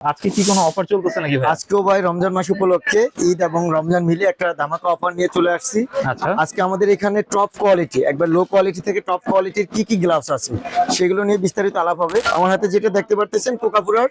আজকে কি কোনো অফার চলতেছে নাকি আজকেও ভাই রমজান মাস উপলক্ষে ঈদ এবং রমজান মিলে একটা ধামাকা অফার নিয়ে চলে আসছি। আচ্ছা। আজকে আমাদের এখানে টপ কোয়ালিটি একবার লো কোয়ালিটি থেকে টপ কোয়ালিটির কি কি গ্লাভস আছে সেগুলো নিয়ে বিস্তারিত আলাপ হবে। আমার হাতে যেটা দেখতে পারতেছেন কোকাপুরার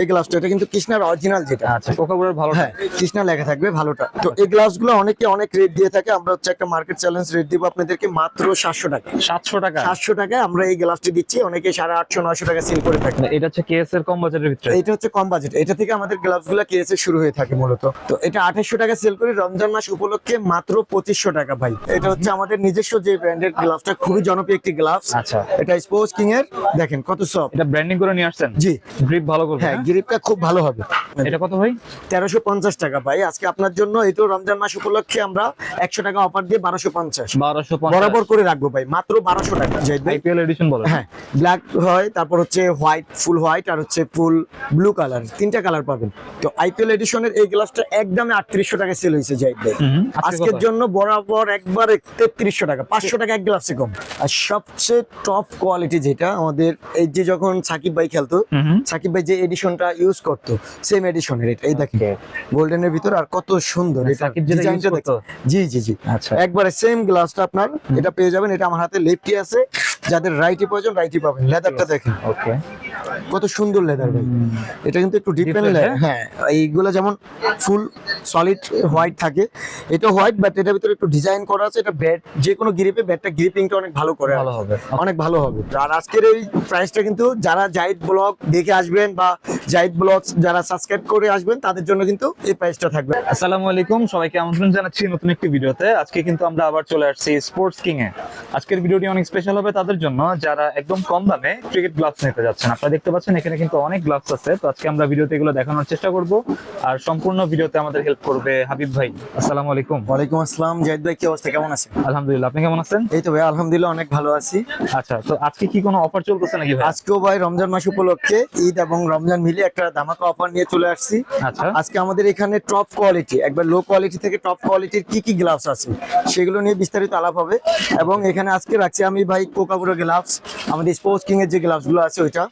এই গ্লাভসটা এটা কিন্তু কৃষ্ণার অরিজিনাল যেটা। আচ্ছা কোকাপুরের ভালো হ্যাঁ কৃষ্ণা লেখা থাকবে ভালোটা। তো এই গ্লাভসগুলো অনেকে অনেক রেট দিয়ে থাকে আমরা হচ্ছে একটা মার্কেট চ্যালেঞ্জ রেট দিব আপনাদেরকে মাত্র সাতশো টাকা। সাতশো টাকা? সাতশো টাকায় আমরা এই গ্লাভসটি দিচ্ছি অনেকে সাড়ে আটশো নয়শো টাকা সেল করে থাকে। এটা হচ্ছে কেএস এর কম বাজেটের ভিতরে? এটা হচ্ছে কম বাজেট এটা থেকে আমাদের গ্লাভসগুলা কেসে শুরু হয়ে থাকে মূলত। তো এটা আঠাশশো টাকা সেল করি রমজান মাস উপলক্ষে মাত্র পঁচিশশো টাকা ভাই। এটা হচ্ছে আমাদের নিজস্ব যে ব্র্যান্ডের গ্লাভসটা খুবই জনপ্রিয় একটি গ্লাভস আচ্ছা। এটা স্পোর্টস কিং এর দেখেন কত সব এটা ব্র্যান্ডিং করে নিয়ে আসছেন? জি। গ্রিপ ভালো করবে হ্যাঁ? গ্রিপটা খুব ভালো হবে। এটা কত ভাই? তেরোশো পঞ্চাশ টাকা ভাই। আজকে আপনার জন্য এই তো রমজান মাস উপলক্ষে আমরা একশো টাকা অফার দিয়ে বারোশো পঞ্চাশ। বারোশো বরাবর করে রাখব ভাই মাত্র বারোশো টাকা। আইপিএল এডিশন বলে। হ্যাঁ ব্ল্যাক হয় তারপর হচ্ছে হোয়াইট ফুল হোয়াইট আর হচ্ছে ফুল ব্লু কালার তিনটা কালার পাবেন। তো আইপিএল এডিশনের এই গ্লাসটা একদমে আটত্রিশশো টাকা সেল হয়েছে জাহিদ। ভাই আজকের জন্য বরাবর একবার তেত্রিশশো টাকা পাঁচশো টাকা এক গ্লাসে কম। আর সবচেয়ে টপ কোয়ালিটি যেটা আমাদের এই যে যখন সাকিব ভাই খেলতো। সাকিব ভাই যে এডিশনটা ইউজ করতো সেম এডিশনের এটা। এই দেখেন গোল্ডেনের ভিতর আর কত সুন্দর এটা। ডিজাইনটা করতো? দেখেন। জি জি জি। আচ্ছা। একবারে সেম গ্লাসটা আপনার এটা পেয়ে যাবেন। এটা আমার হাতে লেফটি আছে। যাদের রাইটি প্রয়োজন রাইটি পাবেন। লেদারটা দেখেন। ওকে কত সুন্দর লেদার ভাই। এটা কিন্তু একটু ডিপেন্ড হ্যাঁ। এইগুলো যেমন ফুল সলিড হোয়াইট থাকে এটা হোয়াইট বাট এটার ভিতরে একটু ডিজাইন করা আছে এটা ব্যাট যে কোনো গ্রিপে ব্যাটটা গ্রিপিংটা অনেক ভালো করে ভালো হবে। অনেক ভালো হবে। আর আজকের এই প্রাইসটা কিন্তু যারা জাহিদ ব্লগ দেখে আসবেন বা জাহিদ ব্লগ যারা সাবস্ক্রাইব করে আসবেন তাদের জন্য কিন্তু এই প্রাইসটা থাকবে। আসসালামু আলাইকুম সবাইকে আমন্ত্রণ জানাচ্ছি নতুন একটি ভিডিওতে। আজকে কিন্তু আমরা আবার চলে আসছি স্পোর্টস কিং এ আজকের ভিডিওটি অনেক স্পেশাল হবে তাদের জন্য। যারা একদম কম দামে ক্রিকেট গ্লাভস নিতে যাচ্ছেন আপনারা দেখতে পাচ্ছেন এখানে কিন্তু অনেক গ্লাভস আছে। তো আজকে আমরা ভিডিওতে এগুলো দেখানোর চেষ্টা করব। আর সম্পূর্ণ ভিডিওতে আমাদের হেল্প করবে হাবিব ভাই। আসসালামু আলাইকুম। ওয়ালাইকুম আসসালাম। জাহিদ ভাই কি অবস্থা? কেমন আছেন? আলহামদুলিল্লাহ আপনি কেমন আছেন? এই তো ভাই আলহামদুলিল্লাহ অনেক ভালো আছি। আচ্ছা তো আজকে কি কোনো অফার চলতেছে নাকি ভাই? আজকেও ভাই রমজান মাস উপলক্ষে ঈদ এবং রমজান মিলে একটা ধামাকা অফার নিয়ে চলে আসছি। আচ্ছা। আজকে আমাদের এখানে টপ কোয়ালিটি একবার লো কোয়ালিটি থেকে টপ কোয়ালিটির কি কি গ্লাভস আছে সেগুলো নিয়ে বিস্তারিত আলাপ হবে। এবং এখানে আজকে রাখছি আমি ভাই কোকাপুরো গ্লাভস আমাদের স্পোর্টস কিং এর যে গ্লাভসগুলো আছে ওইটা।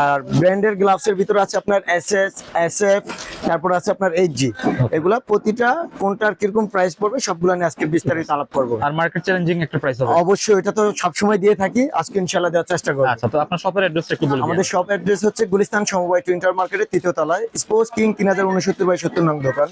আর ব্র্যান্ডের গ্লাভস এর ভিতরে আছে আপনার এস এস এস এফ তারপর আছে আপনার এইচ জি এগুলা প্রতিটা কোনটার কীরকম প্রাইস পড়বে সবগুলো নিয়ে আজকে বিস্তারিত আলাপ করব। আর মার্কেট চ্যালেঞ্জিং একটা প্রাইস হবে। অবশ্যই এটা তো সবসময় দিয়ে থাকি আজকে ইনশাল্লাহ দেওয়ার চেষ্টা করব। আচ্ছা তো আপনার শপের অ্যাড্রেসটা একটু বলবেন আমাদের শপ অ্যাড্রেস হচ্ছে গুলিস্তান সমবায় টুইন্টার মার্কেটের তৃতীয় তলায় স্পোর্টস কিং তিন হাজার উনসত্তর বাই সত্তর নং দোকান।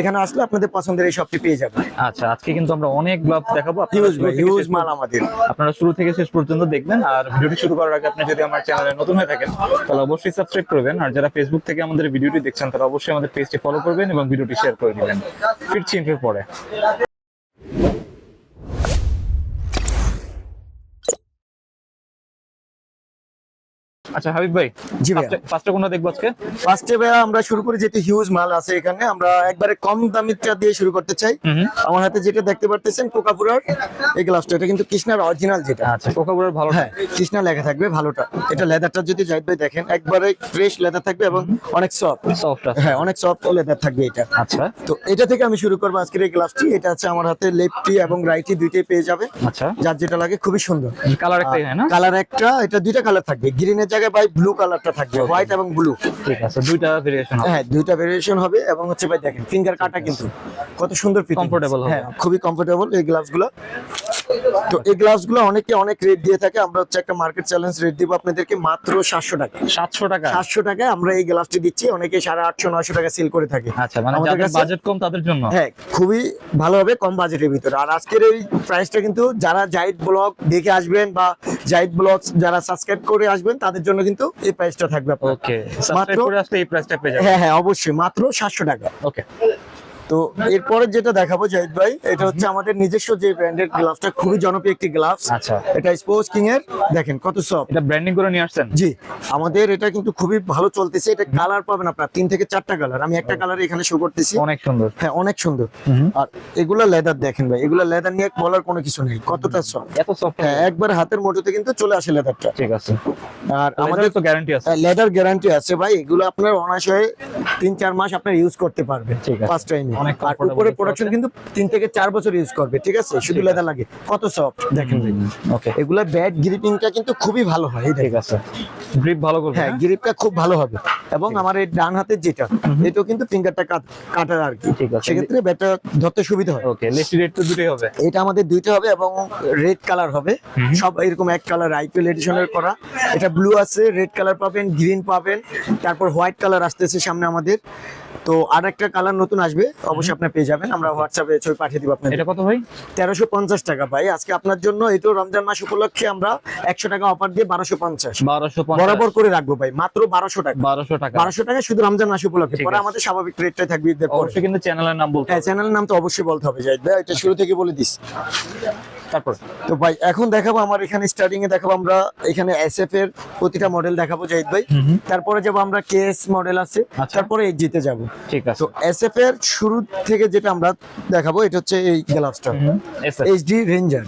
এখানে আসলে আপনাদের পছন্দের এই শপটি পেয়ে যাবেন। আচ্ছা আজকে কিন্তু আমরা অনেক গ্লাভস দেখাবো। হিউজ হিউজ মাল আমাদের। আপনারা শুরু থেকে শেষ পর্যন্ত দেখবেন আর ভিডিওটি শুরু করার আগে আপনি যদি আমার চ্যানেলে নতুন হয়ে থাকেন তাহলে অবশ্যই সাবস্ক্রাইব করবেন। আর যারা ফেসবুক থেকে আমাদের ভিডিওটি দেখছেন, তারা অবশ্যই আমাদের পেজটি ফলো করবেন এবং ভিডিওটি শেয়ার করে দিবেন। ফিরছি ইন্টার পরে। আচ্ছা হাবিব ভাই জি। ফার্স্টে কোনটা দেখব আজকে? ফার্স্টে ভাইয়া আমরা শুরু করি হিউজ মাল আছে এখানে। আমরা একবারে কম দামিটা দিয়ে শুরু করতে চাই। আমার হাতে যেটা দেখতে পারতেছেন কোকাপুরার এই গ্লাসটা এটা কিন্তু কৃষ্ণার অরিজিনাল যেটা। আচ্ছা কোকাপুরের ভালো হ্যাঁ কৃষ্ণা লেখা থাকবে ভালোটা। এটা লেদারটা যদি জাহিদ ভাই দেখেন একবারে ফ্রেশ লেদার থাকবে এবং অনেক সফট সফট হ্যাঁ অনেক সফট লেদার থাকবে এটা। আচ্ছা। তো এটা থেকে আমি শুরু করব আজকের এই গ্লাসটি এটা আছে আমার হাতে লেফটি এবং রাইটি দুইটাই পেয়ে যাবে। আচ্ছা। যার যেটা লাগে খুবই সুন্দর। কালার হয় না? কালার একটা এটা দুইটা কালার থাকবে। গ্রিনের জায়গায় ভাই ব্লু কালারটা থাকবে হোয়াইট এবং ব্লু ঠিক আছে দুইটা ভেরিয়েশন হ্যাঁ দুইটা ভেরিয়েশন হবে এবং হচ্ছে ভাই দেখেন ফিঙ্গার কাটা কিন্তু কত সুন্দর কমফোর্টেবল হ্যাঁ খুবই কমফোর্টেবল এই গ্লাভসগুলো তো এই গ্লাভসগুলো অনেকে অনেক রেট দিয়ে থাকে। আমরা হচ্ছে একটা মার্কেট চ্যালেঞ্জ রেট দিব আপনাদেরকে মাত্র সাতশো টাকা। সাতশো টাকা? সাতশো টাকায় আমরা এই গ্লাভসটি দিচ্ছি। অনেকে সাড়ে আটশো নয়শো টাকা সেল করে থাকে। আচ্ছা মানে আমাদের যাদের কাছে- বাজেট কম তাদের জন্য? হ্যাঁ খুবই ভালো হবে কম বাজেটের ভিতরে। আর আজকের এই প্রাইসটা কিন্তু যারা জাহিদ ব্লগ দেখে আসবেন বা জাহিদ ব্লগ যারা সাবস্ক্রাইব করে আসবেন তাদের জন্য কিন্তু এই প্রাইসটা থাকবে ওকে সাবস্ক্রাইব করে আসলে এই প্রাইসটা পেয়ে যাবেন। হ্যাঁ হ্যাঁ অবশ্যই। মাত্র সাতশো টাকা। ওকে তো এরপরে যেটা দেখাবো জাহিদ ভাই এটা হচ্ছে আমাদের নিজস্ব যে ব্র্যান্ডের গ্লাভসটা খুবই জনপ্রিয় একটি গ্লাভস আচ্ছা। এটা স্পোর্টস কিং এর দেখেন কত সফট এটা ব্র্যান্ডিং করে নিয়ে আসছেন? জি আমাদের এটা কিন্তু খুবই ভালো চলতেছে। এটা কালার পাবেন আপনার তিন থেকে চারটা কালার আমি একটা কালার এখানে শো করতেছি। অনেক সুন্দর। হ্যাঁ অনেক সুন্দর। আর এগুলা লেদার দেখেন ভাই এগুলা লেদার নিয়ে বলার কোনো কিছু নেই। কতটা সফট এত সফট হ্যাঁ একবার হাতের মুঠোতে কিন্তু চলে আসে লেদারটা ঠিক আছে। আর আমাদের তো গ্যারান্টি আছে। লেদার গ্যারান্টি আছে ভাই। এগুলো আপনার অনায়াসে তিন চার মাস আপনার ইউজ করতে পারবেন। ঠিক আছে। ফার্স্ট টাইমে আর উপরে প্রোডাকশন কিন্তু তিন থেকে চার বছর ইউজ করবে ঠিক আছে? শুধু লেদার লাগে। কত সফট দেখেন ওকে এগুলা ব্যাট গ্রিপিংটা কিন্তু খুবই ভালো হয় ঠিক আছে। গ্রিপ ভালো করবে হ্যাঁ হ্যাঁ? গ্রিপটা খুব ভালো হবে। এবং আমার এই ডান হাতের যেটা এটাও কিন্তু ফিঙ্গারটা কাটার আর কি। ঠিক আছে। সেক্ষেত্রে ব্যাটটা ধরতে সুবিধা হয়। ওকে লেফটি রেড তো দুটোই হবে। এটা আমাদের দুইটা হবে এবং রেড কালার হবে। সব এরকম এক কালার আইপিএল এডিশনের করা। এটা ব্লু আছে রেড কালার পাবেন গ্রিন পাবেন। তারপর হোয়াইট কালার আসতেছে সামনে আমাদের। তো আর একটা কালার নতুন আসবে অবশ্যই আপনি পেয়ে যাবেন। আমরা হোয়াটসঅ্যাপে ছবি পাঠিয়ে দিব আপনাদের। এটা কত ভাই? তেরোশো পঞ্চাশ টাকা ভাই। আজকে আপনার জন্য এই তো রমজান মাস উপলক্ষে আমরা একশো টাকা অফার দিয়ে বারোশো পঞ্চাশ। বারোশো বরাবর করে রাখব ভাই মাত্র বারোশো টাকা। বারোশো টাকা। বারোশো টাকা শুধু রমজান মাস উপলক্ষে। পরে আমাদের স্বাভাবিক রেটটাই থাকবে অবশ্যই কিন্তু চ্যানেলের নাম বলতে হ্যাঁ। চ্যানেলের নাম তো অবশ্যই বলতে হবে। জাহিদ ভাই এটা শুরু থেকে বলে দিস। তারপর? তো ভাই এখন দেখাবো আমার এখানে স্টার্টিং এ দেখাবো আমরা এখানে এসএফ এর প্রতিটা মডেল দেখাবো জাহিদ ভাই। তারপরে যাব আমরা কেএস মডেল আছে আচ্ছা। তারপরে জিতে যাব। ঠিক আছে। তো এসএফ এর শুরু থেকে যেটা আমরা দেখাবো এটা হচ্ছে এই গ্লাভসটা এইচডি রেঞ্জার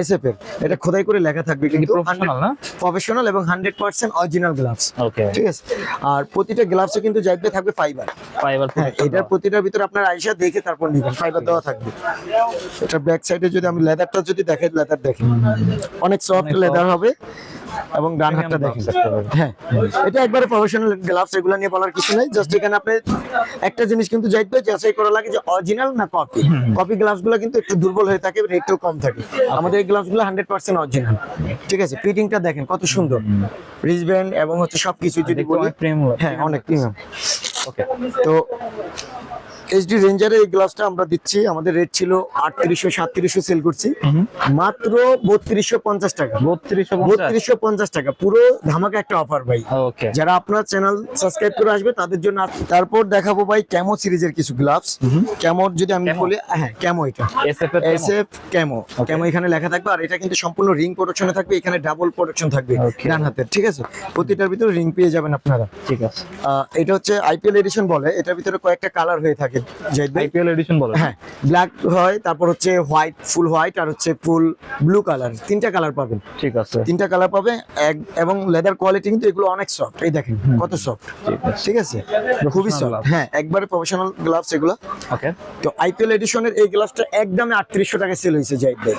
এসএফ এর। এটা খোদাই করে লেখা থাকবে কিন্তু প্রফেশনাল না? প্রফেশনাল এবং hundred percent original gloves okay ঠিক আছে? আর প্রতিটা গ্লাভসে কিন্তু জাহিদ ভাই থাকবে ফাইবার ফাইবার হ্যাঁ এটার প্রতিটার ভিতরে আপনার আইসা দেখে তারপর নিবেন। ফাইবার দেওয়া থাকবে। এটা ব্যাক সাইডে যদি আমি লেদারটা যদি দেখাই লেদার দেখেন। অনেক সফট লেদার হবে এবং ডান হাতটা দেখেন। হ্যাঁ এটা একবারে প্রফেশনাল গ্লাভস এগুলো নিয়ে বলার কিছু নাই। জাস্ট এখানে আপনি একটা জিনিস কিন্তু যাইতে যাচাই করা লাগে যে অরিজিনাল না কপি কপি গ্লাভসগুলো কিন্তু একটু দুর্বল হয়ে থাকে রেটটাও কম থাকে। আমাদের এই গ্লাভসগুলো হান্ড্রেড পার্সেন্ট অরিজিনাল ঠিক আছে ফিটিংটা দেখেন কত সুন্দর। রিজব্যান্ড এবং হচ্ছে সবকিছু যদি বলি হ্যাঁ অনেক প্রিমিয়াম ওকে তো এইচডি রেঞ্জারের এই গ্লাভসটা আমরা দিচ্ছি। আমাদের রেট ছিল আটত্রিশশো সাতত্রিশশো সেল করছি। মাত্র বত্রিশশো পঞ্চাশ টাকা। বত্রিশশো পঞ্চাশ। টাকা। পুরো ধামাকা একটা অফার ভাই। যারা আপনার চ্যানেল সাবস্ক্রাইব করে আসবে তাদের জন্য তারপর দেখাবো ভাই ক্যামো সিরিজের কিছু গ্লাভস ক্যামোর যদি আমি বলি হ্যাঁ ক্যামো এটা। এস এফ ক্যামো ক্যামো এখানে লেখা থাকবে আর এটা কিন্তু সম্পূর্ণ রিং প্রোডাকশনে থাকবে। এখানে ডাবল প্রোডাকশন থাকবে. ডান হাতের ঠিক আছে? প্রতিটার ভিতরে রিং পেয়ে যাবেন আপনারা। ঠিক আছে। এটা হচ্ছে আইপিএল এডিশন বলে। এটার ভিতরে কয়েকটা কালার হয়ে থাকে। জাহিদ ভাই আইপিএল এডিশন বলে। হ্যাঁ ব্ল্যাক হয় তারপর হচ্ছে হোয়াইট ফুল হোয়াইট আর হচ্ছে ফুল ব্লু কালার তিনটা কালার পাবেন। ঠিক আছে। তিনটা কালার পাবে এক এবং লেদার কোয়ালিটি কিন্তু এগুলো অনেক সফট এই দেখেন কত সফট ঠিক আছে। খুবই সফট হ্যাঁ একবারে প্রফেশনাল গ্লাভস এগুলো। ওকে তো আইপিএল এডিশনের এই গ্লাভসটা একদমে আটত্রিশশো টাকা সেল হয়েছে জাহিদ ভাই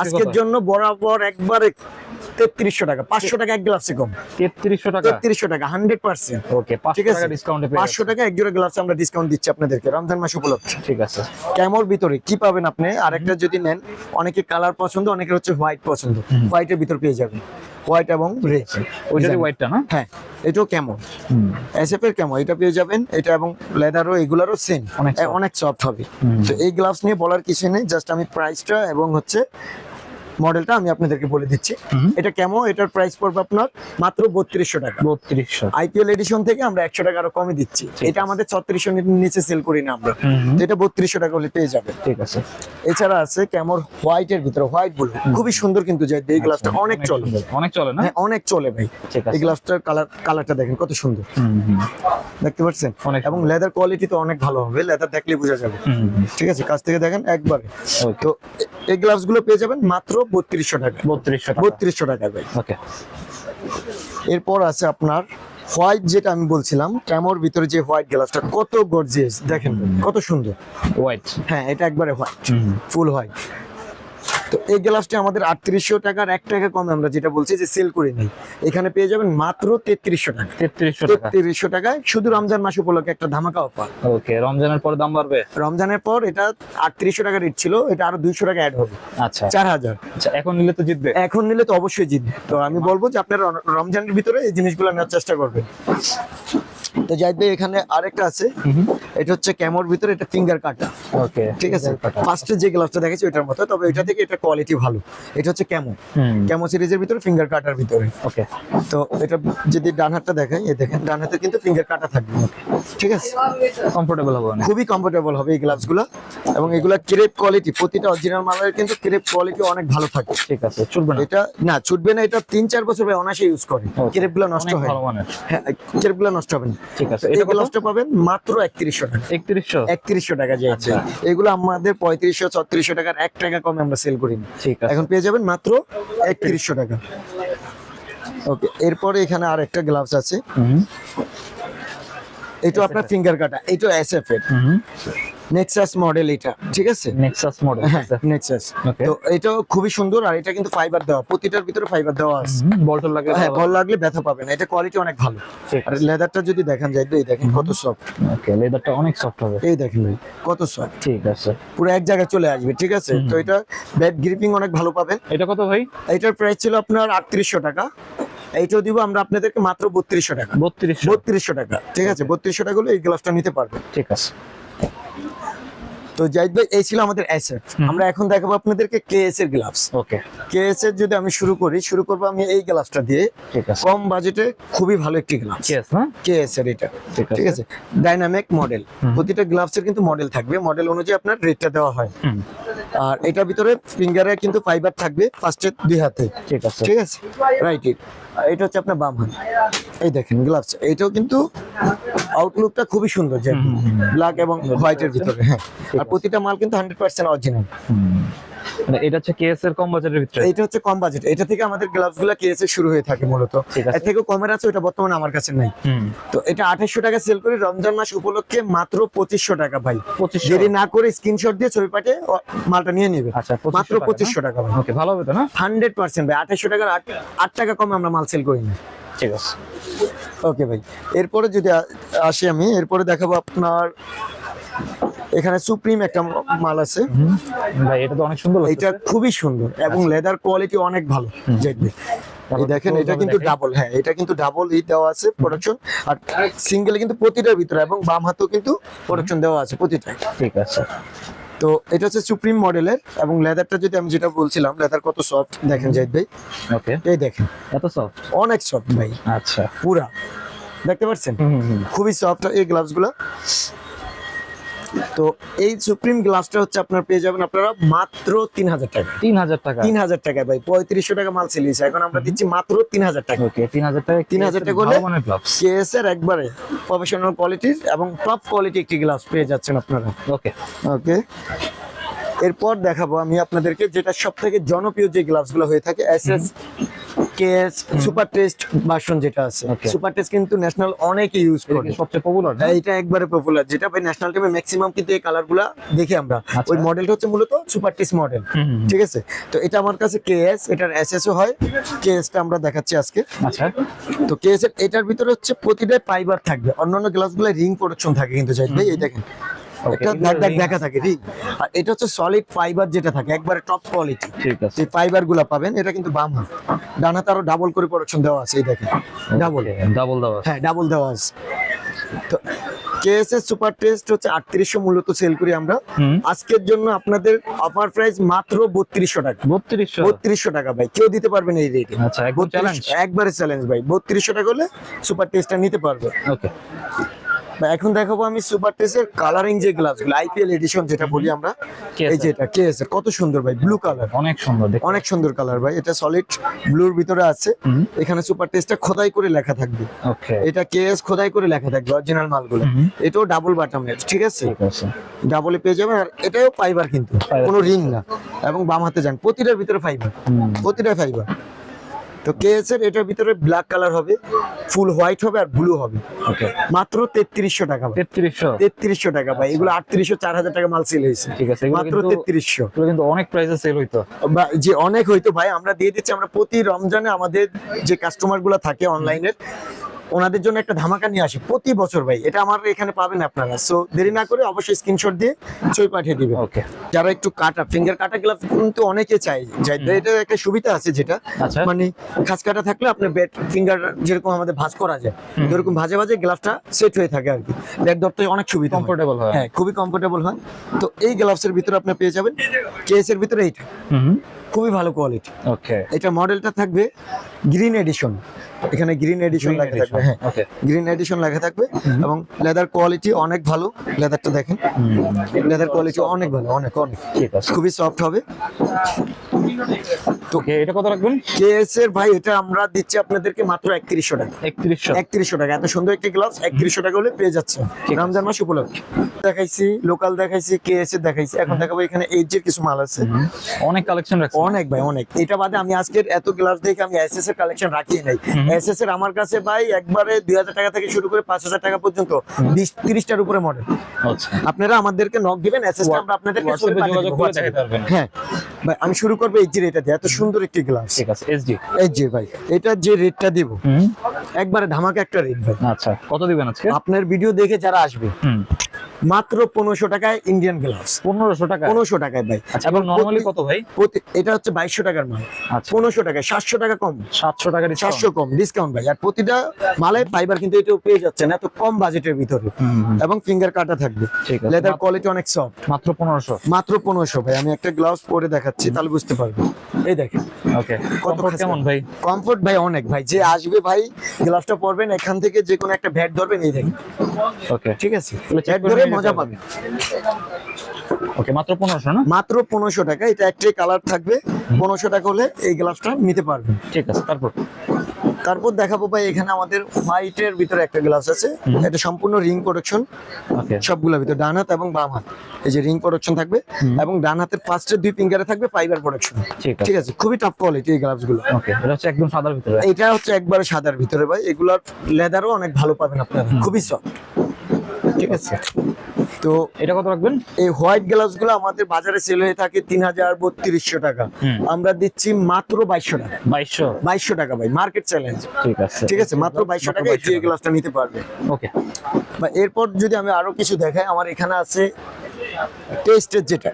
আজকের জন্য বরাবর একবারে তেত্রিশশো টাকা পাঁচশো টাকা এক গ্লাভসে কম। তেত্রিশশো টাকা? তেত্রিশশো টাকা হান্ড্রেড পার্সেন্ট ওকে পাঁচশো টাকা ডিসকাউন্টে পাঁচশো টাকা এক জোড়া আমরা ডিসকাউন্ট দিচ্ছি আপনাদেরকে। রমজান মাস উপলক্ষে। ঠিক আছে। ক্যামোর ভিতরে? কি পাবেন আপনি? আরেকটা যদি নেন অনেকে কালার পছন্দ অনেকের হচ্ছে হোয়াইট পছন্দ। হোয়াইটের ভিতর পেয়ে যাবেন। হোয়াইট এবং রেড ওইটারই হোয়াইটটা না? হ্যাঁ এটাও কেমন এসএফ এর কেমন এটা পেয়ে যাবেন। এটা এবং লেদারও এগুলারও সেম অনেক অনেক সফট হবে। তো এই গ্লাভস নিয়ে বলার কিছু নেই জাস্ট আমি প্রাইসটা এবং হচ্ছে মডেলটা আমি আপনাদেরকে বলে দিচ্ছি। এটা কেমন এটার প্রাইস পড়বে আপনার মাত্র বত্রিশশো টাকা। বত্রিশশো। আইপিএল এডিশন থেকে আমরা একশো টাকা আরও কমে দিচ্ছি। এটা আমাদের ছত্রিশশো নিচে সেল করি না আমরা। এটা বত্রিশশো টাকা হলে পেয়ে যাবে ঠিক আছে। এছাড়া আছে ক্যামোর হোয়াইট এর ভিতরে হোয়াইট ব্লু খুবই সুন্দর কিন্তু যে এই গ্লাসটা অনেক চলে। অনেক চলে না? হ্যাঁ অনেক চলে ভাই। এই গ্লাসটার কালার কালারটা দেখেন কত সুন্দর। দেখতে পাচ্ছেন? এবং লেদার কোয়ালিটি তো অনেক ভালো হবে। লেদার দেখলে বোঝা যাবে। ঠিক আছে কাছ থেকে দেখেন একবারে। তো এই গ্লাভসগুলো পেয়ে যাবেন মাত্র বত্রিশশো টাকা। বত্রিশশো টাকা। বত্রিশশো টাকা ভাই। ওকে। এরপর আছে আপনার হোয়াইট যেটা আমি বলছিলাম ট্যামোর ভিতরে যে হোয়াইট গ্লাসটা কত গর্জিয়াস দেখেন কত সুন্দর। হোয়াইট হ্যাঁ এটা একবারে হোয়াইট ফুল হোয়াইট তো এই গ্লাভসটা আমাদের আটত্রিশশো টাকার এক টাকা কমে আমরা যেটা বলছি যে সেল করে নেই। এখানে পেয়ে যাবেন মাত্র তেত্রিশশো টাকা। তেত্রিশশো তেত্রিশশো টাকায় শুধু রমজান মাস উপলক্ষে একটা ধামাকা অফার ওকে রমজানের পর দাম বাড়বে? রমজানের পর এটা আটত্রিশশো টাকা রেট ছিল এটা আরও দুইশো টাকা অ্যাড হবে। আচ্ছা। চার হাজার। আচ্ছা এখন নিলে তো জিতবে? এখন নিলে তো অবশ্যই জিতবে। তো আমি বলব যে আপনারা রমজানের ভিতরে এই জিনিসগুলো নেওয়ার চেষ্টা করবেন। তো ভাই এখানে আরেকটা আছে। এটা হচ্ছে ক্যামোর ভিতরে এটা ফিঙ্গার কাটা। ওকে ঠিক আছে? ফার্স্টে যে গ্লাভসটা দেখেছি ওইটার মতো। তবে এটা থেকে এটা কোয়ালিটি ভালো। এটা হচ্ছে ক্যামো। ক্যামো সিরিজের ভিতরে ফিঙ্গার কাটার ভিতরে। ওকে। তো এটা যদি ডান হাতটা দেখাই এই দেখেন ডান হাতে কিন্তু ফিঙ্গার কাটা থাকবে। ঠিক আছে? কমফোর্টেবল হবে খুবই কমফোর্টেবল হবে এই গ্লাভসগুলো। এবং এগুলা ক্রেপ কোয়ালিটি প্রতিটা অরিজিনাল মালের কিন্তু ক্রেপ কোয়ালিটি অনেক ভালো থাকে। ঠিক আছে চলবে না। এটা না ছুটবে না এটা তিন চার বছর ভাই অনায়াসে ইউজ করে। Okay. ক্রেপগুলো নষ্ট হয়। হ্যাঁ ক্রেপগুলো নষ্ট হবে না। ঠিক আছে এই কত? পাবেন মাত্র একত্রিশশো টাকা। একত্রিশশো? একত্রিশশো টাকা যে আচ্ছা। এগুলো আমাদের পঁয়ত্রিশশো ছত্রিশশো টাকার এক টাকা কমে আমরা সেল করি না। ঠিক আছে। এখন পেয়ে যাবেন মাত্র একত্রিশশো টাকা। ওকে এরপরে এখানে আর একটা গ্লাভস আছে এটা আপনার ফিঙ্গার কাটা এটা এসএফ এর নেক্সাস মডেল এটা ঠিক আছে? নেক্সাস মডেল হ্যাঁ নেক্সাস তো এটাও খুবই সুন্দর আর এটা কিন্তু ফাইবার দেওয়া প্রতিটার ভিতরে ফাইবার দেওয়া আছে। হ্যাঁ বল লাগলে ব্যথা পাবে না এটা কোয়ালিটি অনেক ভালো। আর লেদারটা যদি দেখেন যায় এই দেখেন কত সফট ওকে লেদারটা অনেক সফট হবে। এই দেখেন ভাই কত সফট ঠিক আছে। পুরো এক জায়গায় চলে আসবে ঠিক আছে? তো এটা ব্যাট গ্রিপিং অনেক ভালো পাবেন। এটা কত ভাই? এটার প্রাইস ছিল আপনার আটত্রিশশো টাকা। এইটাও দিব আমরা আপনাদেরকে মাত্র বত্রিশশো টাকা। বত্রিশ বত্রিশশো টাকা ঠিক আছে? বত্রিশশো টাকা হলে এই গ্লাভসটা নিতে পারবেন। ঠিক আছে। তো জাহিদ ভাই এই ছিল আমাদের এস আমরা এখন দেখাবো আপনাদেরকে কেএস এর গ্লাভস ওকে কেএস এর যদি আমি শুরু করি শুরু করব আমি এই গ্লাভসটা দিয়ে। ঠিক আছে। কম বাজেটে খুবই ভালো একটি গ্লাভস না কেএস এর এটা। ঠিক ঠিক আছে? Dynamic model. প্রতিটা গ্লাভসের কিন্তু মডেল থাকবে। মডেল অনুযায়ী আপনার রেটটা দেওয়া হয়। আর এটার ভিতরে ফিঙ্গারে কিন্তু ফাইবার থাকবে ফার্স্টে দুই হাতে। ঠিক আছে। ঠিক আছে? রাইট ইট এটা হচ্ছে আপনার বাম হাত এই দেখেন গ্লাভস এটাও কিন্তু আউটলুকটা খুবই সুন্দর যে। ব্ল্যাক এবং হোয়াইটের ভিতরে হ্যাঁ আর প্রতিটা মাল কিন্তু হান্ড্রেড পার্সেন্ট অরিজিনাল। মানে এটা হচ্ছে কেএস এর কম বাজেটের ভিতরে? এটা হচ্ছে কম বাজেট। এটা থেকে আমাদের গ্লাভসগুলা কেএসএ শুরু হয়ে থাকে মূলত। এর থেকে কমের আছে ওটা বর্তমানে আমার কাছে নাই। তো এটা আঠাশশো টাকা সেল করি রমজান মাস উপলক্ষে মাত্র পঁচিশশো টাকা ভাই। দেরি না করে স্ক্রিনশট দিয়ে ছবি পাঠিয়ে মালটা নিয়ে নেবে। আচ্ছা মাত্র পঁচিশশো টাকা ভাই। ওকে ভালো হবে তো না? হান্ড্রেড পার্সেন্ট ভাই আঠাশশো টাকার আট টাকা কমে আমরা মাল সেল করি না। ঠিক আছে। ওকে ভাই। এরপরে যদি আসি আমি এরপরে দেখাবো আপনার এখানে সুপ্রিম একটা মাল আছে। ভাই এটা তো অনেক সুন্দর এটা খুবই সুন্দর এবং লেদার কোয়ালিটি অনেক ভালো দেখবে। দেখেন এটা কিন্তু ডাবল হ্যাঁ এটা কিন্তু ডাবল ই দেওয়া আছে প্রোডাকশন আর সিঙ্গেল কিন্তু প্রতিটার ভিতরে এবং বাম হাতেও কিন্তু প্রোডাকশন দেওয়া আছে প্রতিটায় ঠিক আছে। তো এটা হচ্ছে সুপ্রিম মডেলের এবং লেদারটা যদি আমি যেটা বলছিলাম লেদার কত সফট দেখেন জাহিদ ভাই। ওকে। এই দেখেন। এত সফট অনেক সফট ভাই। আচ্ছা। পুরা। দেখতে পাচ্ছেন খুবই সফট এই গ্লাভসগুলা। তো এই সুপ্রিম গ্লাভসটা হচ্ছে আপনার পেয়ে যাবেন আপনারা মাত্র তিন হাজার টাকা। তিন হাজার টাকা। তিন হাজার টাকা ভাই পঁয়ত্রিশশো টাকা মাল সেল হয়েছে। এখন আমরা দিচ্ছি মাত্র তিন হাজার টাকা। ওকে তিন হাজার টাকা 3000 টাকা হলে? কেএস এর একবারে প্রফেশনাল কোয়ালিটির এবং টপ কোয়ালিটি একটি গ্লাস পেয়ে যাচ্ছেন আপনারা। ওকে। ওকে। এরপর দেখাবো আমি আপনাদেরকে যেটা সব থেকে জনপ্রিয় যে গ্লাভসগুলো হয়ে থাকে S S KS super test version যেটা আছে। সুপার টেস্ট কিন্তু ন্যাশনাল অনেকে ইউজ করে। সবচেয়ে পপুলার এটা একবারে পপুলার যেটা ভাই ন্যাশনাল টিমে ম্যাক্সিমাম কিন্তু এই কালারগুলা দেখি আমরা। আচ্ছা। ওই মডেলটা হচ্ছে মূলত সুপার টেস্ট মডেল ঠিক আছে? তো এটা আমার কাছে কেএস এটার এসএসও হয়। কেএসটা আমরা দেখাচ্ছি আজকে। আচ্ছা। তো কেএস এটার ভিতরে হচ্ছে প্রতিটা ফাইবার থাকবে। অন্যান্য গ্লাসগুলো রিং প্রোডাকশন থাকে কিন্তু ভাই এই দেখেন। একটা এগুলো দাগ দাগ দেখা থাকে রিং আর এটা হচ্ছে সলিড ফাইবার যেটা থাকে একবারে টপ কোয়ালিটি ঠিক আছে। যে ফাইবারগুলা পাবেন এটা কিন্তু বাম হাত। ডান হাতে আরও ডাবল করে প্রোডাকশন দেওয়া আছে এই দেখেন। ডাবল ডাবল দেওয়া হ্যাঁ ডাবল দেওয়া আছে। তো কেএসএস সুপার টেস্ট হচ্ছে আটত্রিশশো মূলত সেল করি আমরা। আজকের জন্য আপনাদের অফার প্রাইস মাত্র বত্রিশশো টাকা। বত্রিশশো? বত্রিশশো টাকা ভাই। কেউ দিতে পারবেন এই রেটে আচ্ছা চ্যালেঞ্জ একবারে চ্যালেঞ্জ ভাই। বত্রিশশো টাকা হলে সুপার টেস্টটা নিতে পারবে। ওকে এখন দেখাবো আমি সুপার টেস্টের কালারিং যে গ্লাসগুলো আইপিএল এডিশন যেটা বলি আমরা এই যেটা কেএস কত সুন্দর ভাই ব্লু কালার অনেক সুন্দর অনেক সুন্দর কালার ভাই এটা সলিড ব্লুর ভিতরে আছে। এখানে সুপার টেস্টটা খোদাই করে লেখা থাকবে। ওকে এটা কেএস খোদাই করে লেখা থাকবে অরিজিনাল মালগুলো। এটাও ডাবল বাটামের ঠিক আছে? ঠিক আছে। ডাবলে পেয়ে যাবেন আর এটাও ফাইবার কিন্তু কোনো রিং না। এবং বাম হাতে যান প্রতিটার ভিতরে ফাইবার প্রতিটা ফাইবার তো কেএস এর এটার ভিতরে ব্ল্যাক কালার হবে ফুল হোয়াইট হবে আর ব্লু হবে। মাত্র তেত্রিশশো টাকা তেত্রিশশো? তেত্রিশশো টাকা ভাই। এগুলো আটত্রিশশো চার হাজার টাকা মাল সেল হয়েছে। ঠিক আছে মাত্র তেত্রিশশো। কিন্তু অনেক প্রাইসে সেল হইতো। যে অনেক হইতো ভাই আমরা দিয়ে দিচ্ছি আমরা প্রতি রমজানে আমাদের যে কাস্টমারগুলা থাকে অনলাইনের ওনাদের জন্য একটা ধামাকা নিয়ে আসি প্রতি বছর ভাই। এটা আমার এখানে পাবেন আপনারা। সো দেরি না করে অবশ্যই স্ক্রিনশট দিয়ে ছবি পাঠিয়ে দিবেন। ওকে যারা একটু কাটা ফিঙ্গার কাটা গ্লাভ কিন্তু অনেকে চাই যাই এটা একটা সুবিধা আছে যেটা। আচ্ছা। মানে খাস কাটা থাকলে আপনার ব্যাট ফিঙ্গার যেরকম আমাদের ভাঁজ করা যায় যেরকম ভাজে ভাজে গ্লাভটা সেট হয়ে থাকে আর কি। ব্যাট ধরতে অনেক সুবিধা। কমফোর্টেবল হয়। হ্যাঁ খুবই কমফোর্টেবল হয়। তো এই গ্লাভসের ভিতরে আপনি পেয়ে যাবেন। কেসের ভিতরে এইটা। হুম। খুবই ভালো কোয়ালিটি ওকে এটা মডেলটা থাকবে গ্রিন এডিশন এখানে গ্রিন এডিশন লেখা থাকবে হ্যাঁ। ওকে গ্রিন এডিশন লেখা থাকবে এবং লেদার কোয়ালিটি অনেক ভালো লেদারটা দেখেন। লেদার কোয়ালিটি অনেক ভালো অনেক অনেক। খুবই সফট হবে। এটা কত রাখবেন? কেএস এর ভাই এটা আমরা দিচ্ছি আপনাদেরকে মাত্র টাকা। টাকা এত সুন্দর একটি একত্রিশশো টাকা হলে পেয়ে যাচ্ছে ঠিক আছে। রমজান মাস উপলক্ষে। দেখাইছি লোকাল দেখাইছি কেএস এর দেখাইছি। এখন দেখাবো এখানে এইচ এর কিছু মাল আছে। অনেক কালেকশন অনেক ভাই অনেক। এটা বাদে আমি আজকের এত গ্লাভস দেখে আমি এসএস এর কালেকশন রাখি নাই। এসএস এর আমার কাছে ভাই একবারে দুই হাজার টাকা থেকে শুরু করে পাঁচ হাজার টাকা পর্যন্ত বিশ তিরিশটার উপরে মডেল আচ্ছা। আপনারা আমাদেরকে নক দিবেন এসএস আমরা আপনাদেরকে যোগাযোগ করে দেখাতে পারবেন। হ্যাঁ। ভাই আমি শুরু করব এইচ জি এটা দিয়ে। এত সুন্দর একটি গ্লাভস ঠিক আছে এসডি এই যে ভাই এটা যে রেটটা দিব একবারে ধামাকা একটা রেট ভাই। আচ্ছা কত দিবেন আজকে? আপনার ভিডিও দেখে যারা আসবে মাত্র পনেরোশো টাকায় ইন্ডিয়ান গ্লাভস পনেরোশো টাকা পনেরোশো টাকায় ভাই। আচ্ছা এবং নর্মালি কত ভাই? প্রতি- এটা হচ্ছে বাইশশো টাকার মাল। আচ্ছা। পনেরোশো টাকায় সাতশো টাকা কম। সাতশো টাকা সাতশো কম ডিসকাউন্ট ভাই। আর প্রতিটা মালে ফাইবার কিন্তু এটাও পেয়ে যাচ্ছেন এত কম বাজেটের ভিতরে। এবং ফিঙ্গার কাটা থাকবে। ঠিক আছে। লেদার কোয়ালিটি অনেক সফট মাত্র পনেরোশো। মাত্র পনেরোশো ভাই। আমি একটা গ্লাভস পরে দেখাচ্ছি। তাহলে বুঝতে পারবে এই দেখেন। ওকে। কত কেমন ভাই? কমফোর্ট ভাই অনেক ভাই। যে আসবে ভাই গ্লাভসটা পরবেন এখান থেকে যে কোনো একটা ভ্যাট ধরবেন এই দেখেন। ওকে। ঠিক আছে? ভ্যাট করে ধরে মজা পাবে পাবেন। ওকে মাত্র 1500 না? মাত্র 1500 টাকা। এটা একটাই কালার থাকবে। 1500 টাকা হলে এই গ্লাসটা নিতে পারবেন। ঠিক আছে তারপর? তারপর দেখাবো ভাই এখানে আমাদের হোয়াইটের ভিতরে একটা গ্লাস আছে। এটা সম্পূর্ণ রিং প্রোডাকশন সবগুলোর ভিতরে ডান হাত এবং বাম হাত। এই যে রিং প্রোডাকশন থাকবে এবং ডান হাতের ফার্স্টের দুই ফিঙ্গারে থাকবে ফাইবার প্রোডাকশন ঠিক আছে। ঠিক আছে খুবই টপ কোয়ালিটি এই গ্লাভসগুলো। ওকে এটা হচ্ছে একদম সাদার ভিতরে। এটা হচ্ছে একবারে সাদার ভিতরে ভাই এগুলার লেদারও অনেক ভালো পাবেন আপনারা খুবই সফট ঠিক আছে। তো এটা কত রাখবেন? এই হোয়াইট গ্লাসগুলো আমাদের বাজারে সেল হয়ে থাকে তিন হাজার বত্রিশশো টাকা। আমরা দিচ্ছি মাত্র বাইশশো টাকা। বাইশশো? বাইশশো টাকা ভাই মার্কেট চ্যালেঞ্জ ঠিক আছে। ঠিক আছে মাত্র বাইশশো টাকা। এই গ্লাসটা নিতে পারবে। ওকে। বা এরপর যদি আমি আরও কিছু দেখাই আমার এখানে আছে টেস্টের যেটা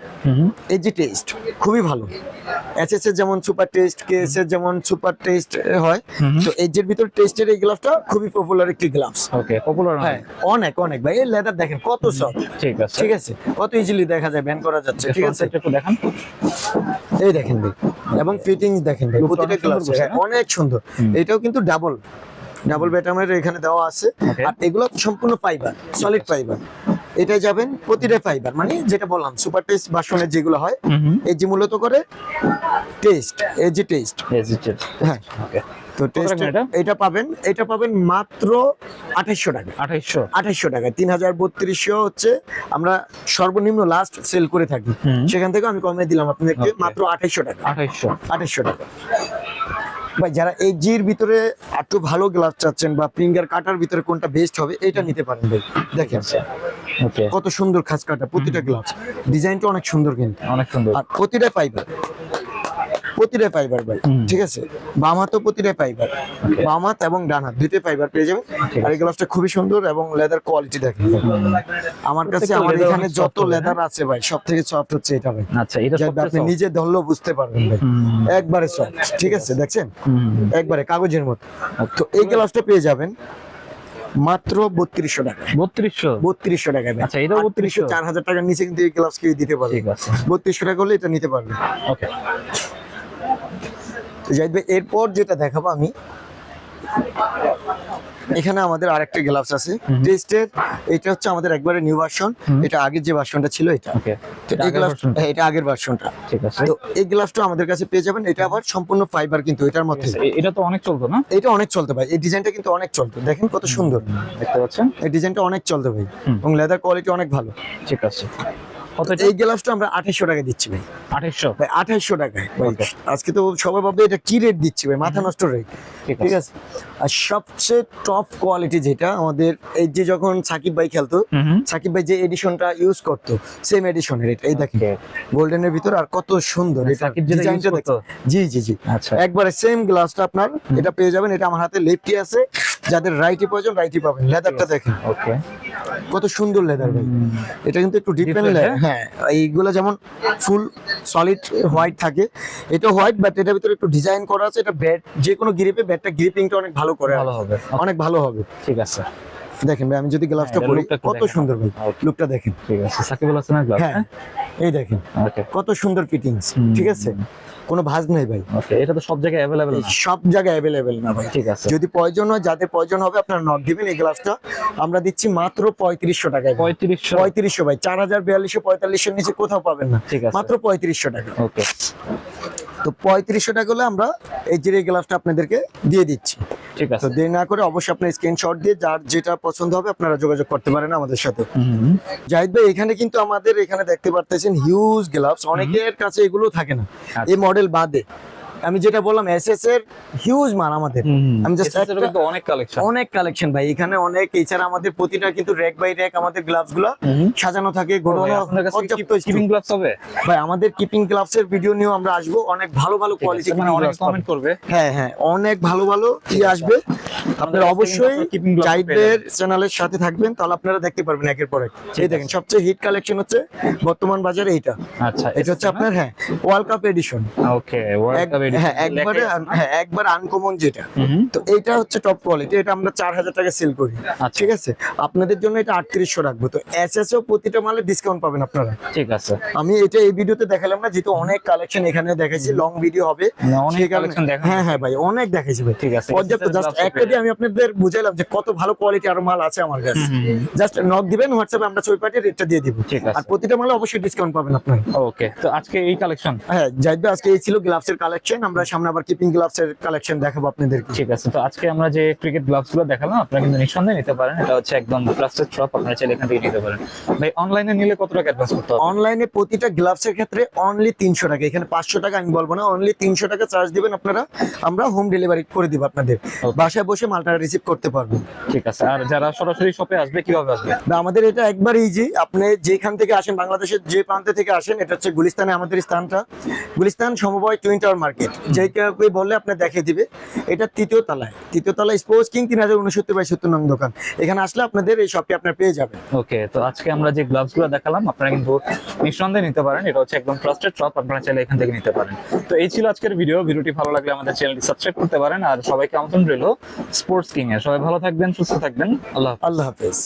এই যে টেস্ট খুবই ভালো। এসএস এর যেমন সুপার টেস্ট কেএস এর যেমন সুপার টেস্ট হয় তো এই যে ভিতর টেস্টের এই গ্লাভসটা খুবই পপুলার একটি গ্লাভস ওকে পপুলার হ্যাঁ অনেক অনেক। ভাই এই লেদার দেখেন কত সফট ঠিক আছে। ঠিক আছে কত ইজিলি দেখা যায় ব্যান করা যাচ্ছে ঠিক আছে? একটু দেখান। এই দেখেন ভাই এবং ফিটিংস দেখেন ভাই প্রতিটা গ্লাভস অনেক সুন্দর। এটাও কিন্তু ডাবল ডাবল ব্যাটামের এখানে দেওয়া আছে। আর এগুলো সম্পূর্ণ ফাইবার সলিড ফাইবার এটা যাবেন প্রতিটা ফাইবার মানে যেটা বললাম সুপার টেস্ট বাসনের যেগুলো হয় এই যে মূলত করে টেস্ট এই যে টেস্ট হ্যাঁ। তো টেস্ট এটা? পাবেন এটা পাবেন মাত্র আঠাইশশো টাকা। আঠাইশশো। আঠাইশশো টাকা তিন হাজার বত্রিশশো হচ্ছে আমরা সর্বনিম্ন লাস্ট সেল করে থাকি। সেখান থেকে আমি কমে দিলাম আপনাদেরকে মাত্র আঠাইশশো টাকা। আঠাইশশো। আঠাইশশো টাকা। ভাই যারা এজির জির ভিতরে একটু ভালো গ্লাস চাচ্ছেন বা ফিঙ্গার কাটার ভিতরে কোনটা বেস্ট হবে এটা নিতে পারেন ভাই। দেখেন ওকে কত সুন্দর খাস কাটা প্রতিটা গ্লাস ডিজাইনটা অনেক সুন্দর কিন্তু। অনেক সুন্দর। আর প্রতিটা ফাইবার প্রতিটা ফাইবার ভাই ঠিক আছে? বাম হাতও প্রতিটা ফাইবার বাম হাত এবং ডান হাত দুইটাই ফাইবার পেয়ে যাবেন। আর এই গ্লাভসটা খুবই সুন্দর এবং লেদার কোয়ালিটি দেখেন। আমার কাছে আমার এখানে যত লেদার আছে ভাই সব থেকে সফট হচ্ছে এটা ভাই। আচ্ছা এটা আপনি নিজে ধরলেও বুঝতে পারবেন ভাই। একবারে সফট ঠিক আছে দেখছেন। একবারে কাগজের মতো। তো এই গ্লাভসটা পেয়ে যাবেন মাত্র বত্রিশশো টাকা বত্রিশশো? বত্রিশশো টাকা আচ্ছা, এটা বত্রিশশো। চার হাজার টাকার নিচে কিন্তু এই গ্লাভস কেউ দিতে পারবে বত্রিশশো টাকা হলে এটা নিতে পারবে। ওকে তো জাহিদ ভাই এরপর যেটা দেখাবো আমি এখানে আমাদের আরেকটা গ্লাভস আছে। টেস্টের এটা হচ্ছে আমাদের একবারে নিউ ভার্সন এটা আগের যে ভার্সনটা ছিল এটা। তো এই গ্লাভস এটা আগের ভার্সনটা ঠিক আছে। তো এই গ্লাভসটা আমাদের কাছে পেয়ে যাবেন এটা আবার সম্পূর্ণ ফাইবার কিন্তু এটার মধ্যে। এটা তো অনেক চলতো না? এটা অনেক চলতে ভাই এই ডিজাইনটা কিন্তু অনেক চলতো দেখেন কত সুন্দর। দেখতে পাচ্ছেন? এই ডিজাইনটা অনেক চলতে ভাই এবং লেদার কোয়ালিটি অনেক ভালো। ঠিক আছে। এই গ্লাভসটা আমরা আঠাইশশো টাকা দিচ্ছি ভাই। আঠাইশশো? ভাই আঠাইশশো টাকায়। আজকে তো সবাই ভাববে এটা কি রেট দিচ্ছি ভাই? মাথা নষ্ট রেট ঠিক আছে। আর সবচেয়ে টপ কোয়ালিটি যেটা আমাদের এই যে যখন সাকিব ভাই খেলতো সাকিব ভাই যে এডিশনটা ইউজ করতো সেম এডিশনের এটা এই দেখেন গোল্ডেনের ভিতর আর কত সুন্দর এটা ডিজাইনটা? জি জি জি। আচ্ছা। একবারে সেম গ্লাসটা আপনার এটা পেয়ে যাবেন এটা আমার হাতে লেফটি আছে। যাদের রাইটি প্রয়োজন রাইটি পাবেন। লেদারটা দেখেন। ওকে কত সুন্দর লেদার ভাই। এটা কিন্তু একটু ডিপেন্ড Different, হ্যাঁ? এইগুলো যেমন ফুল সলিড হোয়াইট থাকে এটা হোয়াইট বাট এটার ভিতরে একটু ডিজাইন করা আছে। এটা ব্যাট যে কোনো গ্রিপে ব্যাটটা গ্রিপিংটা অনেক ভালো করে ভালো হবে। অনেক ভালো হবে। ঠিক আছে। দেখেন ভাই আমি যদি গ্লাভসটা হ্যাঁ, পরি কত সুন্দর ভাই। লুকটা দেখেন। ঠিক আছে। সাকিব আল হাসানের গ্লাস হ্যাঁ এই দেখেন। কত সুন্দর ফিটিংস ঠিক আছে? কোনো ভাজ নাই ভাই। ওকে এটা তো সব জায়গায় অ্যাভেলেবেল না। সব জায়গায় অ্যাভেলেবেল না ভাই। ঠিক আছে। যদি প্রয়োজন হয় যাদের প্রয়োজন হবে আপনারা নক দিবেন এই গ্লাসটা আমরা দিচ্ছি মাত্র পঁয়ত্রিশশো টাকায়। পঁয়ত্রিশশো। পঁয়ত্রিশশো ভাই। চার হাজার বিয়াল্লিশশো পঁয়তাল্লিশশোর নিচে কোথাও পাবেন না। ঠিক আছে। মাত্র পঁয়ত্রিশশো টাকা। ওকে তো পঁয়ত্রিশশো টাকা হলে আমরা এই জিরে গ্লাভসটা আপনাদেরকে দিয়ে দিচ্ছি। ঠিক আছে। দেরি না করে অবশ্যই আপনার স্ক্রিনশট দিয়ে যার যেটা পছন্দ হবে আপনারা যোগাযোগ করতে পারেন আমাদের সাথে। জাহিদ ভাই এখানে কিন্তু আমাদের এখানে দেখতে পারতেছেন হিউজ গ্লাভস অনেকের কাছে এগুলো থাকে না। আচ্ছা। এই মডেল বাদে। আমি যেটা বললাম এস এস এর হিউজ মাল আমাদের। আমি এছাড়া কিন্তু অনেক কালেকশন অনেক কালেকশন ভাই। এখানে অনেক এছাড়া আমাদের প্রতিটা কিন্তু র্যাক বাই র্যাক আমাদের গ্লাভসগুলা সাজানো থাকে গোডাউনে পর্যাপ্ত কিপিং গ্লাভস হবে? ভাই আমাদের কিপিং গ্লাভস এর ভিডিও নিয়েও আমরা আসব। অনেক ভালো ভালো কোয়ালিটি মানে অনেক কমেন্ট করবে। হ্যাঁ হ্যাঁ অনেক ভালো ভালো কি আসবে। আপনারা অবশ্যই জাইদের চ্যানেলের সাথে থাকবেন তাহলে আপনারা দেখতে পারবেন একের পর এক। এই দেখেন সবচেয়ে হিট কালেকশন হচ্ছে বর্তমান বাজারে এইটা। আচ্ছা এটা হচ্ছে আপনার হ্যাঁ world cup edition okay world cup হ্যাঁ একবারে হ্যাঁ একবার আনকমন যেটা। তো এইটা হচ্ছে টপ কোয়ালিটি এটা আমরা চার হাজার টাকা সেল করি। আচ্ছা। ঠিক আছে? আপনাদের জন্য এটা আটত্রিশশো রাখব। তো এস প্রতিটা মালে ডিসকাউন্ট পাবেন আপনারা। ঠিক আছে। আমি এটা এই ভিডিওতে দেখালাম না যেহেতু অনেক কালেকশন এখানে দেখাইছি লং ভিডিও হবে। হ্যাঁ হ্যাঁ ভাই অনেক দেখাইছি ভাই। ঠিক আছে, পর্যাপ্ত জাস্ট একটা দিয়ে আমি আপনাদের বুঝাইলাম যে কত ভালো কোয়ালিটি আর মাল আছে আমার কাছে। জাস্ট নক দিবেন হোয়াটসঅ্যাপে আমরা ছয় পার্টির রেটটা দিয়ে দিব। ঠিক আছে। আর প্রতিটা মালে অবশ্যই ডিসকাউন্ট পাবেন আপনারা। ওকে তো আজকে এই কালেকশন হ্যাঁ জাহিদ আজকে এই ছিল গ্লাভস এর কালেকশন আমরা সামনে আবার কিপিং গ্লাভস এর কালেকশন দেখাবো আপনাদেরকে। ঠিক আছে তো আজকে আমরা যে ক্রিকেট গ্লাভসগুলো দেখালাম আপনারা কিন্তু নিঃসন্দেহে নিতে পারেন। এটা হচ্ছে একদম ট্রাস্টেড শপ আপনারা চাইলে এখান থেকে নিতে পারেন। ভাই অনলাইনে নিলে কত টাকা অ্যাডভান্স করতে হবে? অনলাইনে প্রতিটা গ্লাভস এর ক্ষেত্রে অনলি তিনশো টাকা। এখানে পাঁচশো টাকা আমি বলব না অনলি তিনশো টাকা চার্জ দিবেন আপনারা। আমরা হোম ডেলিভারি করে দিব আপনাদের। বাসায় বসে মালটা রিসিভ করতে পারবেন। ঠিক আছে আর যারা সরাসরি শপে আসবে কীভাবে আসবে? আমাদের এটা একবার ইজি আপনি যেখান থেকে আসেন বাংলাদেশের যে প্রান্ত থেকে আসেন এটা হচ্ছে গুলিস্তানে আমাদের স্থানটা। গুলিস্তান সমবায় টুইন টাওয়ার মার্কেট যে কেউ বললে আপনি দেখিয়ে দিবে। এটা তৃতীয় তলায়। তৃতীয় তলায় স্পোর্টস কিং তিন হাজার উনসত্তর বাই সত্তর নং দোকান। এখানে আসলে আপনাদের এই শপটি আপনার পেয়ে যাবেন। ওকে তো আজকে আমরা যে গ্লাভসগুলো দেখালাম আপনারা কিন্তু নিঃসন্দেহে নিতে পারেন। এটা হচ্ছে একদম ট্রাস্টেড শপ আপনারা চাইলে এখান থেকে নিতে পারেন। তো এই ছিল আজকের ভিডিও ভিডিওটি ভালো লাগলে আমাদের চ্যানেলটি সাবস্ক্রাইব করতে পারেন। আর সবাইকে আমন্ত্রণ রইল স্পোর্টস কিং এ সবাই ভালো থাকবেন সুস্থ থাকবেন। আল্লাহ। আল্লাহ হাফেজ।